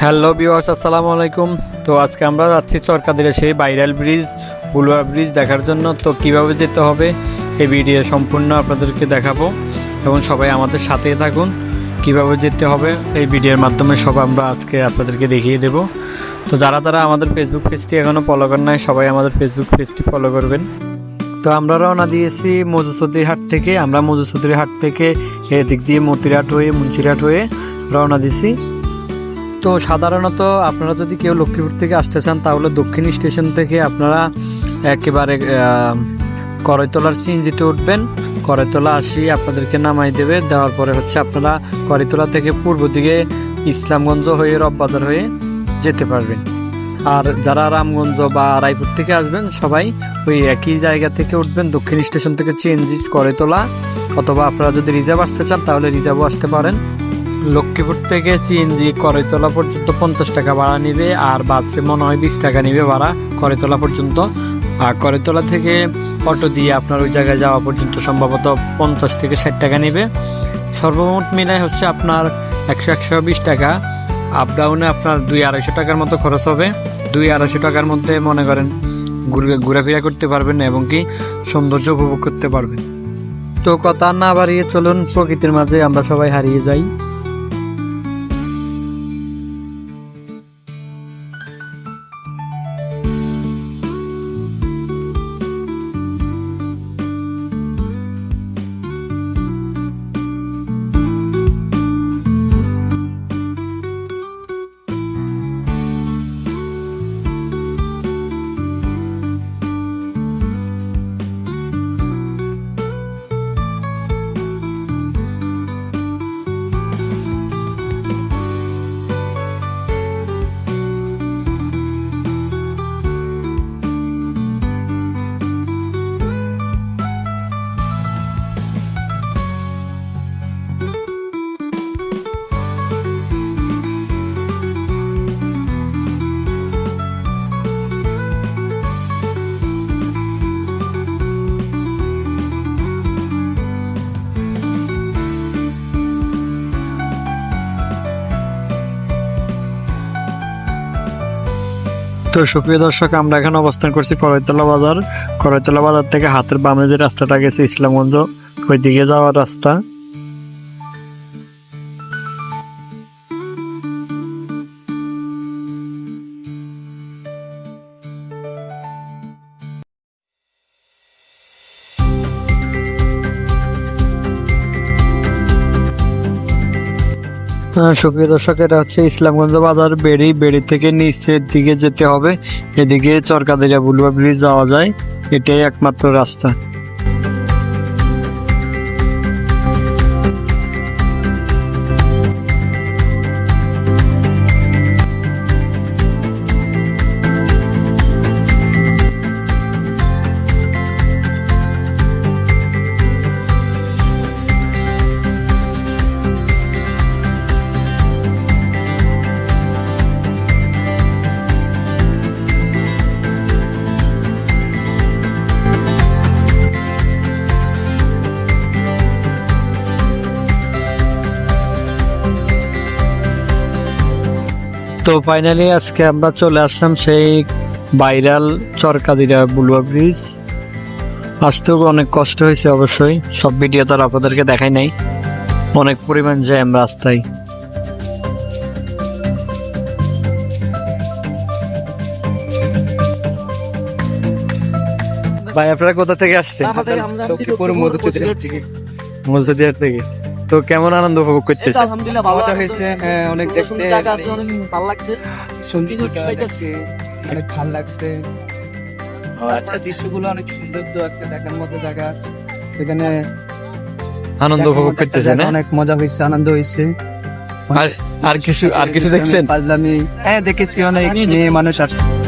Hello বিওয়াস আসসালামু আলাইকুম। তো আজকে আমরা যাচ্ছি চরকাদিরে সেই ভাইরাল ব্রিজ বুলুয়া ব্রিজ দেখার জন্য। তো কীভাবে যেতে হবে এই ভিডিও সম্পূর্ণ আপনাদেরকে দেখাবো। এবং সবাই আমাদের সাথেই থাকুন। কীভাবে যেতে হবে এই ভিডিওর মাধ্যমে সব আমরা আজকে আপনাদেরকে দেখিয়ে দেব। তো যারা তারা আমাদের ফেসবুক পেজটি এখনও ফলো করেন নাই, সবাই আমাদের ফেসবুক পেজটি ফলো করবেন। তো আমরা রওনা দিয়েছি মজুসুদ্দির হাট থেকে। আমরা মজুসুদ্দির হাট থেকে এদিক দিয়ে মতিরহাট হয়ে, মুন্সিরহাট হয়ে রওনা দিছি তো সাধারণত আপনারা যদি কেউ লক্ষ্মীপুর থেকে আসতে চান তাহলে দক্ষিণ স্টেশন থেকে আপনারা একেবারে আহ, করইতলার সিএনজিতে উঠবেন। করইতলা আসি আপনাদেরকে নামাই দেবে। দেওয়ার পরে হচ্ছে আপনারা করইতলা থেকে পূর্ব দিকে ইসলামগঞ্জ হয়ে রববাজার হয়ে যেতে পারবেন। আর যারা রামগঞ্জ বা রায়পুর থেকে আসবেন সবাই ওই একই জায়গা থেকে উঠবেন দক্ষিণ স্টেশন থেকে সিএনজি করইতলা। অথবা আপনারা যদি রিজার্ভ আসতে চান তাহলে রিজার্ভও আসতে পারেন। লক্ষ্মীপুর থেকে সিএনজি করইতলা পর্যন্ত পঞ্চাশ টাকা ভাড়া নিবে, আর বাসে মনে হয় বিশ টাকা নিবে ভাড়া করইতলা পর্যন্ত। আর করইতলা থেকে অটো দিয়ে আপনার ওই জায়গায় যাওয়া পর্যন্ত সম্ভবত পঞ্চাশ থেকে ষাট টাকা নেবে। সর্বমোট মিলাই হচ্ছে আপনার একশো একশো বিশ টাকা। আপ ডাউনে আপনার দুই আড়াইশো টাকার মতো খরচ হবে। দুই আড়াইশো টাকার মধ্যে মনে করেন ঘুরে, ঘোরাফেরা করতে পারবেন এবং কি সৌন্দর্য উপভোগ করতে পারবেন। তো কথা না বাড়িয়ে চলুন, প্রকৃতির মাঝে আমরা সবাই হারিয়ে যাই। তো সুপ্রিয় দর্শক, আমরা এখানে অবস্থান করছি করইতলা বাজার। করইতলা বাজার থেকে হাতের বামে যে রাস্তাটা গেছে ইসলামগঞ্জ ওই দিকে যাওয়ার রাস্তা। সুপ্রিয় দর্শক, এটা হচ্ছে ইসলামগঞ্জ বাজার, বেড়ি বেড়ি থেকে নিচের দিকে যেতে হবে। এদিকে চরকাদিয়া বুলুয়া ব্রিজ যাওয়া যায়। এটাই একমাত্র রাস্তা। তো ফাইনালি আজকে আমরা চলে আসলাম সেই ভাইরাল চরকাদিরা বুলুয়া ব্রিজ আসতেও অনেক কষ্ট হয়েছে অবশ্যই সব ভিডিও তো আর আপনাদেরকে দেখাই নাই। অনেক পরিমাণ জ্যাম রাস্তায়। ভাই আপনারা কোথা থেকে আসছেন? মধুচন্দ্রিমা থেকে। তো কেমন আনন্দ উপভোগ করতেছে আলহামদুলিল্লাহ ভালো হয়েছে হ্যাঁ, অনেক দেখতে জায়গা আছে অনেক ভালো লাগছে। সুন্দর সুন্দর লাগছে অনেক ভালো লাগছে। আচ্ছা দৃশ্যগুলো অনেক সুন্দর তো একটা দেখার মতো জায়গা। সেখানে আনন্দ উপভোগ করতেছে জায়গা, হ্যাঁ? অনেক মজা হয়েছে আনন্দ হয়েছে। আর আর কিছু আর কিছু দেখছেন? পাজলামি হ্যাঁ দেখেছি অনেক মেয়ে মানুষ আসছে।